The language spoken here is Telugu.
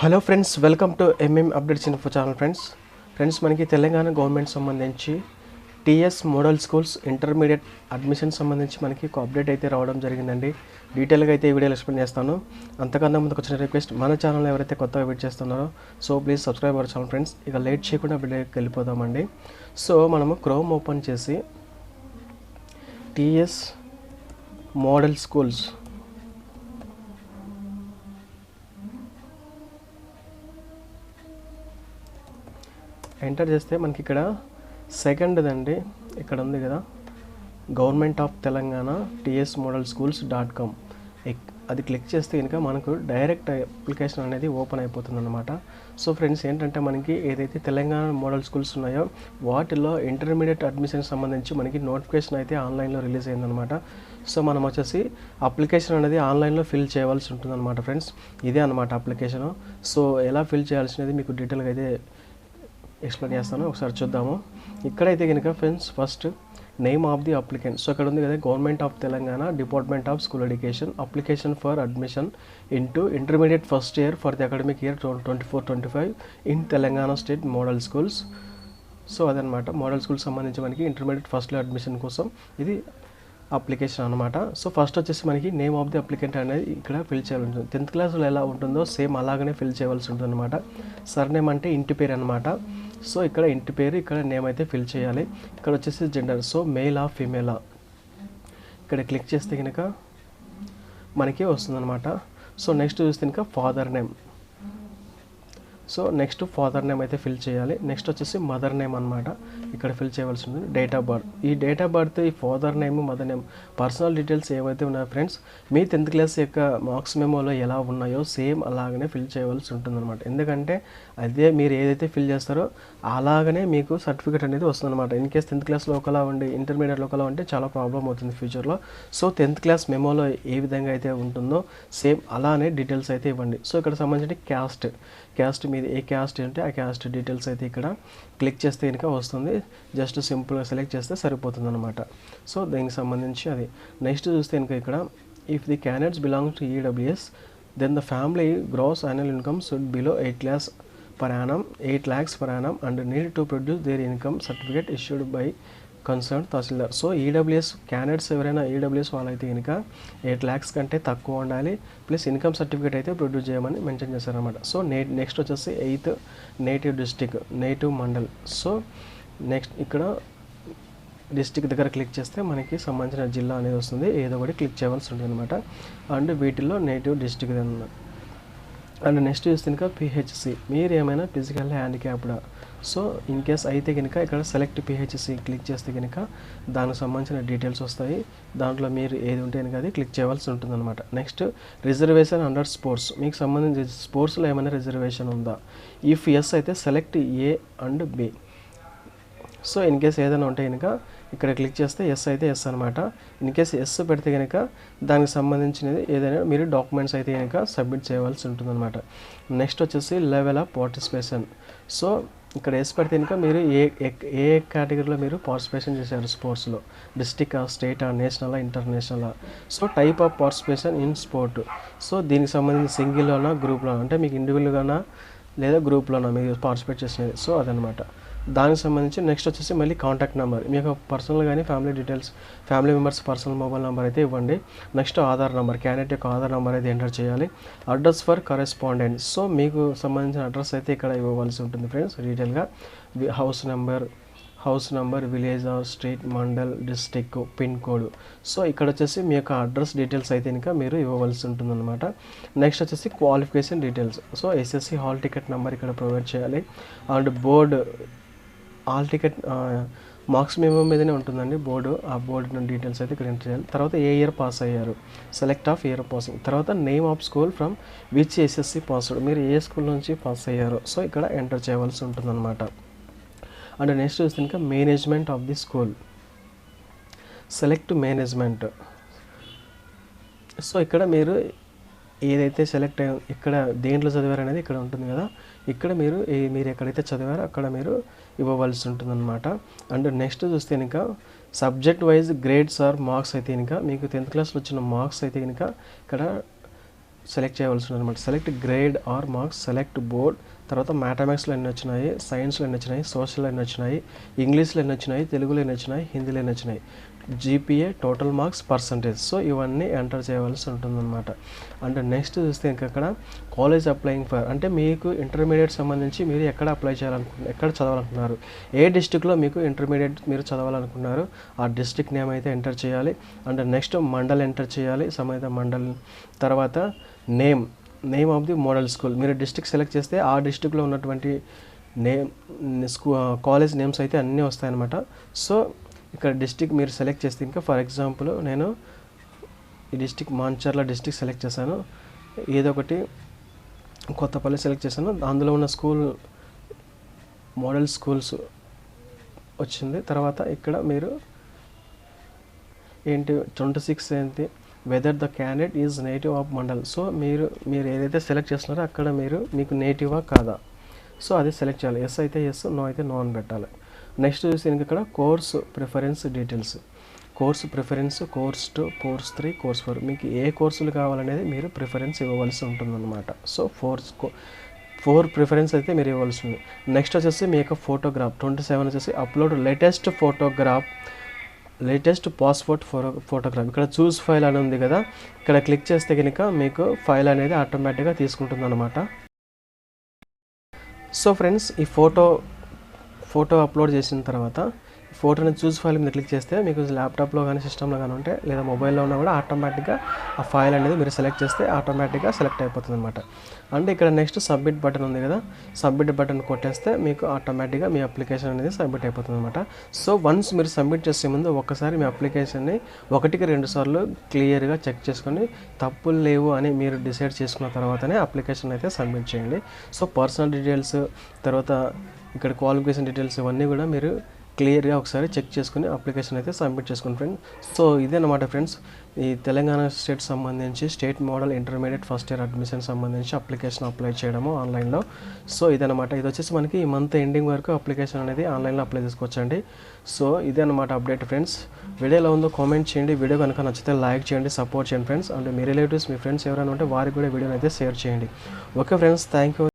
Hello friends welcome to MM updates info channel friends. Friends మనకి తెలంగాణ గవర్నమెంట్ సంబంధించి TS model schools intermediate admission సంబంధించి మనకి ఒక అప్డేట్ అయితే రావడం జరిగిందండి. డీటెయిల్గా అయితే ఈ వీడియోలో ఎక్స్ప్లెయిన్ చేస్తాను. అంతకన్నా ముందుకు వచ్చిన రిక్వెస్ట్ మన ఛానల్ ఎవరైతే కొత్తగా వెయిట్ చేస్తున్నారో so please subscribe our channel friends ఇక లేట్ చేయకుండా వీడియోకి వెళ్ళిపోదామండి. సో మనము క్రోమ్ ఓపెన్ చేసి టీఎస్ మోడల్ స్కూల్స్ ఎంటర్ చేస్తే మనకి ఇక్కడ సెకండ్దండి ఇక్కడ ఉంది కదా. Government of Telangana TS model schools dot com అది క్లిక్ చేస్తే కనుక మనకు డైరెక్ట్ అప్లికేషన్ అనేది ఓపెన్ అయిపోతుంది అనమాట సో ఫ్రెండ్స్ ఏంటంటే మనకి ఏదైతే తెలంగాణ మోడల్ స్కూల్స్ ఉన్నాయో వాటిలో ఇంటర్మీడియట్ అడ్మిషన్ సంబంధించి మనకి నోటిఫికేషన్ అయితే ఆన్లైన్లో రిలీజ్ అయిందనమాట సో మనం వచ్చేసి అప్లికేషన్ అనేది ఆన్లైన్లో ఫిల్ చేయవలసి ఉంటుందన్నమాట ఫ్రెండ్స్ ఇదే అనమాట అప్లికేషన్ సో ఎలా ఫిల్ చేయాల్సినది మీకు డీటెయిల్గా అయితే ఎక్స్ప్లెయిన్ చేస్తాను. ఒకసారి చూద్దాము. ఇక్కడైతే కనుక friends first name of the applicant. So ఇక్కడ ఉంది కదా government of Telangana department of school education application for admission into intermediate first year for the academic year twenty four twenty five in Telangana state model schools. So అదనమాట. మోడల్ స్కూల్ సంబంధించి మనకి ఇంటర్మీడియట్ ఫస్ట్ ఇయర్ అడ్మిషన్ కోసం ఇది అప్లికేషన్ అనమాట సో ఫస్ట్ వచ్చేసి మనకి నేమ్ ఆఫ్ ది అప్లికెంట్ అనేది ఇక్కడ ఫిల్ చేయాలి ఉంటుంది. టెన్త్ క్లాస్లో ఎలా ఉంటుందో సేమ్ అలాగనే ఫిల్ చేయవలసి ఉంటుంది అనమాట సర్నేమ్ అంటే ఇంటి పేరు అనమాట సో ఇక్కడ ఇంటి పేరు ఇక్కడ నేమ్ అయితే ఫిల్ చేయాలి. ఇక్కడ వచ్చేసి జెండర్ సో మేలా ఫీమేలా ఇక్కడ క్లిక్ చేస్తే కనుక మనకి వస్తుందన్నమాట. సో నెక్స్ట్ చూస్తే కనుక father name so next father name అయితే ఫిల్ చేయాలి. నెక్స్ట్ వచ్చేసి మదర్ నేమ్ అనమాట ఇక్కడ ఫిల్ చేయవలసి ఉంటుంది. డేట్ ఆఫ్ బర్త్ ఈ డేట్ ఆఫ్ బర్త్ ఈ father name mother name personal details ఏవైతే ఉన్నాయో ఫ్రెండ్స్ మీ టెన్త్ క్లాస్ యొక్క మార్క్స్ మెమోలో ఎలా ఉన్నాయో సేమ్ అలాగనే ఫిల్ చేయవలసి ఉంటుందన్నమాట. ఎందుకంటే అదే మీరు ఏదైతే ఫిల్ చేస్తారో అలాగనే మీకు సర్టిఫికేట్ అనేది వస్తుందన్నమాట. ఇన్ కేస్ టెన్త్ క్లాస్లో ఒకలా ఉండి ఇంటర్మీడియట్లో ఒకలా ఉంటే చాలా ప్రాబ్లం అవుతుంది ఫ్యూచర్లో సో టెన్త్ క్లాస్ మెమోలో ఏ విధంగా అయితే ఉంటుందో సేమ్ అలానే డీటెయిల్స్ అయితే ఇవ్వండి. సో ఇక్కడ సంబంధించిన క్యాస్ట్ క్యాస్ట్ మీది ఏ క్యాస్ట్ అంటే ఆ క్యాస్ట్ డీటెయిల్స్ అయితే ఇక్కడ క్లిక్ చేస్తే కనుక వస్తుంది. జస్ట్ సింపుల్గా సెలెక్ట్ చేస్తే సరిపోతుంది అనమాట సో దీనికి సంబంధించి అది. నెక్స్ట్ చూస్తే కనుక ఇక్కడ if the candidates belong to EWS then the family gross annual income should below eight lakhs per annum 8 lakhs per annum and need to produce their income certificate issued by concern Tahsildar. So EWS candidates ఎవరైనా ఈడబ్ల్యూఎస్ వాళ్ళైతే కనుక ఎయిట్ ల్యాక్స్ కంటే తక్కువ ఉండాలి. ప్లస్ ఇన్కమ్ సర్టిఫికేట్ అయితే ప్రొడ్యూస్ చేయమని మెన్షన్ చేశారనమాట సో నే నెక్స్ట్ వచ్చేసి eighth native district native mandal. So next ఇక్కడ డిస్టిక్ దగ్గర క్లిక్ చేస్తే మనకి సంబంధించిన జిల్లా అనేది వస్తుంది. ఏదో ఒకటి క్లిక్ చేయవలసి ఉంటుంది అనమాట అండ్ వీటిల్లో నేటివ్ డిస్టిక్ అన్నమాట అండ్ నెక్స్ట్ చూస్తే కనుక పిహెచ్సి మీరు ఏమైనా ఫిజికల్ హ్యాండిక్యాప్డా సో ఇన్ కేస్ అయితే కనుక ఇక్కడ సెలెక్ట్ పిహెచ్సి క్లిక్ చేస్తే కనుక దానికి సంబంధించిన డీటెయిల్స్ వస్తాయి. దాంట్లో మీరు ఏది ఉంటే కనుక అది క్లిక్ చేయవలసి ఉంటుందన్నమాట. నెక్స్ట్ రిజర్వేషన్ అండర్ స్పోర్ట్స్ మీకు సంబంధించి స్పోర్ట్స్లో ఏమైనా రిజర్వేషన్ ఉందా? ఇఫ్ ఎస్ అయితే select A and B so in case ఏదైనా ఉంటే కనుక ఇక్కడ క్లిక్ చేస్తే ఎస్ అయితే ఎస్ అనమాట ఇన్ కేస్ ఎస్ పెడితే కనుక దానికి సంబంధించినది ఏదైనా మీరు డాక్యుమెంట్స్ అయితే కనుక సబ్మిట్ చేయవలసి ఉంటుందన్నమాట. నెక్స్ట్ వచ్చేసి లెవెల్ ఆఫ్ పార్టిసిపేషన్ సో ఇక్కడ ఎస్ పెడితే కనుక మీరు ఏ ఏ కేటగిరీలో మీరు పార్టిసిపేషన్ చేశారు స్పోర్ట్స్లో district state national international so type of participation in sport so దీనికి సంబంధించి సింగిల్లోనా గ్రూప్లోనా అంటే మీకు ఇండివిజువల్గానా లేదా గ్రూప్లోనా మీరు పార్టిసిపేట్ చేసినది? సో అదనమాట దానికి సంబంధించి నెక్స్ట్ వచ్చేసి మళ్ళీ కాంటాక్ట్ నెంబర్ మీకు పర్సనల్ కానీ family details family members personal mobile number అయితే ఇవ్వండి. నెక్స్ట్ ఆధార్ నెంబర్ క్యాండిడేట్ యొక్క ఆధార్ నెంబర్ అయితే ఎంటర్ చేయాలి. అడ్రస్ ఫర్ కరెస్పాండెంట్ సో మీకు సంబంధించిన అడ్రస్ అయితే ఇక్కడ ఇవ్వవలసి ఉంటుంది ఫ్రెండ్స్ డీటెయిల్గా house number house number village or street mandal district pin code so ఇక్కడ వచ్చేసి మీ యొక్క అడ్రస్ డీటెయిల్స్ అయితే ఇంకా మీరు ఇవ్వవలసి ఉంటుందన్నమాట. నెక్స్ట్ వచ్చేసి qualification details so SSC hall ticket number ఇక్కడ ప్రొవైడ్ చేయాలి. And board hall ticket marks మేము మీదనే ఉంటుందండి బోర్డు. ఆ బోర్డు డీటెయిల్స్ అయితే ఇక్కడ ఎంటర్ చేయాలి. తర్వాత ఏ ఇయర్ పాస్ అయ్యారు? Select of year passing. తర్వాత name of school from which SSC password. మీరు ఏ స్కూల్ నుంచి పాస్ అయ్యారు. సో ఇక్కడ ఎంటర్ చేయవలసి ఉంటుందన్నమాట. అండ్ నెక్స్ట్ చూస్తే ఇంకా management of the school. Select management. So ఇక్కడ మీరు ఏదైతే సెలెక్ట్ అయ్యో ఇక్కడ దేంట్లో చదివారు అనేది ఇక్కడ ఉంటుంది కదా. ఇక్కడ మీరు మీరు ఎక్కడైతే చదివారో అక్కడ మీరు ఇవ్వవలసి ఉంటుందన్నమాట. అండ్ నెక్స్ట్ చూస్తే ఇంకా subject wise grades or marks అయితే కనుక మీకు టెన్త్ క్లాస్లో వచ్చిన మార్క్స్ అయితే కనుక ఇక్కడ సెలెక్ట్ చేయవలసి ఉంది select grade or marks select board తర్వాత మ్యాథమెటిక్స్లో ఎన్ని వచ్చినాయి సైన్స్లో ఎన్ని వచ్చినాయి సోషల్లో ఎన్ని వచ్చినాయి ఇంగ్లీష్లో ఎన్ని వచ్చినాయి తెలుగులో ఎన్ని వచ్చినాయి హిందీలో ఎన్ని వచ్చినాయి. GPA total marks percentage so ఇవన్నీ ఎంటర్ చేయవలసి ఉంటుందన్నమాట. అండ్ నెక్స్ట్ చూస్తే ఇంక అక్కడ కాలేజ్ అప్లయింగ్ ఫర్ అంటే మీకు ఇంటర్మీడియట్ సంబంధించి మీరు ఎక్కడ అప్లై చేయాలనుకుంటున్నారు ఎక్కడ చదవాలనుకుంటున్నారు ఏ డిస్టిక్లో మీకు ఇంటర్మీడియట్ మీరు చదవాలనుకున్నారు? ఆ డిస్టిక్ నేమ్ అయితే ఎంటర్ చేయాలి. అండ్ నెక్స్ట్ మండల్ ఎంటర్ చేయాలి. సమేత మండల్ తర్వాత name name of the model school మీరు డిస్టిక్ సెలెక్ట్ చేస్తే ఆ డిస్టిక్లో ఉన్నటువంటి నేమ్ స్కూ కాలేజ్ నేమ్స్ అయితే అన్నీ వస్తాయన్నమాట. సో ఇక్కడ డిస్టిక్ మీరు సెలెక్ట్ చేస్తే ఇంకా ఫర్ ఎగ్జాంపుల్ నేను ఈ డిస్టిక్ మాంచర్ల డిస్టిక్ సెలెక్ట్ చేశాను. ఏదో ఒకటి కొత్తపల్లి సెలెక్ట్ చేశాను. అందులో ఉన్న స్కూల్ మోడల్ స్కూల్స్ వచ్చింది. తర్వాత ఇక్కడ మీరు ఏంటి ట్వంటీ సిక్స్ ఏంటి whether the candidate is native of mandal so మీరు మీరు ఏదైతే సెలెక్ట్ చేస్తున్నారో అక్కడ మీరు మీకు నేటివా కాదా? సో అది సెలెక్ట్ చేయాలి. ఎస్ అయితే ఎస్ నో అయితే నో అని పెట్టాలి. నెక్స్ట్ చూసి ఇక్కడ course preference details. Course preference course two course three course four. మీకు ఏ కోర్సులు కావాలనేది మీరు ప్రిఫరెన్స్ ఇవ్వవలసి ఉంటుందన్నమాట. సో ఫోర్స్ ఫోర్ ప్రిఫరెన్స్ అయితే మీరు ఇవ్వాల్సి ఉంది. నెక్స్ట్ వచ్చేసి మీ యొక్క ఫోటోగ్రాఫ్. ట్వంటీ సెవెన్ వచ్చేసి upload latest photograph latest passport photo photograph. ఇక్కడ చూస్ ఫైల్ అని ఉంది కదా ఇక్కడ క్లిక్ చేస్తే కనుక మీకు ఫైల్ అనేది ఆటోమేటిక్గా తీసుకుంటుంది అనమాట సో ఫ్రెండ్స్ ఈ ఫోటో ఫోటో అప్లోడ్ చేసిన తర్వాత ఫోటోని చూస్ ఫైల్ మీద క్లిక్ చేస్తే మీకు ల్యాప్టాప్లో కానీ సిస్టంలో కానీ ఉంటే లేదా మొబైల్లో ఉన్నా కూడా ఆటోమేటిక్గా ఆ ఫైల్ అనేది మీరు సెలెక్ట్ చేస్తే ఆటోమేటిక్గా సెలెక్ట్ అయిపోతుంది అనమాట అంటే ఇక్కడ నెక్స్ట్ సబ్మిట్ బటన్ ఉంది కదా సబ్మిట్ బటన్ కొట్టేస్తే మీకు ఆటోమేటిక్గా మీ అప్లికేషన్ అనేది సబ్మిట్ అయిపోతుంది అనమాట సో వన్స్ మీరు సబ్మిట్ చేసే ముందు ఒక్కసారి మీ అప్లికేషన్ని ఒకటికి రెండు సార్లు క్లియర్గా చెక్ చేసుకొని తప్పులు లేవు అని మీరు డిసైడ్ చేసుకున్న తర్వాతనే అప్లికేషన్ అయితే సబ్మిట్ చేయండి. సో పర్సనల్ డీటెయిల్స్ తర్వాత ఇక్కడ క్వాలిఫికేషన్ డీటెయిల్స్ ఇవన్నీ కూడా మీరు క్లియర్గా ఒకసారి చెక్ చేసుకుని అప్లికేషన్ అయితే సబ్మిట్ చేసుకోండి ఫ్రెండ్స్ సో ఇదన్నమాట ఫ్రెండ్స్ ఈ తెలంగాణ స్టేట్ సంబంధించి state model intermediate first year admission సంబంధించి అప్లికేషన్ అప్లై చేయడము ఆన్లైన్లో సో ఇదనమాట. ఇది వచ్చేసి మనకి ఈ మంత్ ఎండింగ్ వరకు అప్లికేషన్ అనేది ఆన్లైన్లో అప్లై చేసుకోవచ్చండి. సో ఇదే అనమాట అప్డేట్ ఫ్రెండ్స్ వీడియోలో ఉందో కామెంట్ చేయండి. వీడియో కనుక నచ్చితే లైక్ చేయండి సపోర్ట్ చేయండి ఫ్రెండ్స్ అండ్ మీ రిలేటివ్స్ మీ ఫ్రెండ్స్ ఎవరైనా ఉంటే వారికి కూడా వీడియోని అయితే షేర్ చేయండి. Okay friends thank you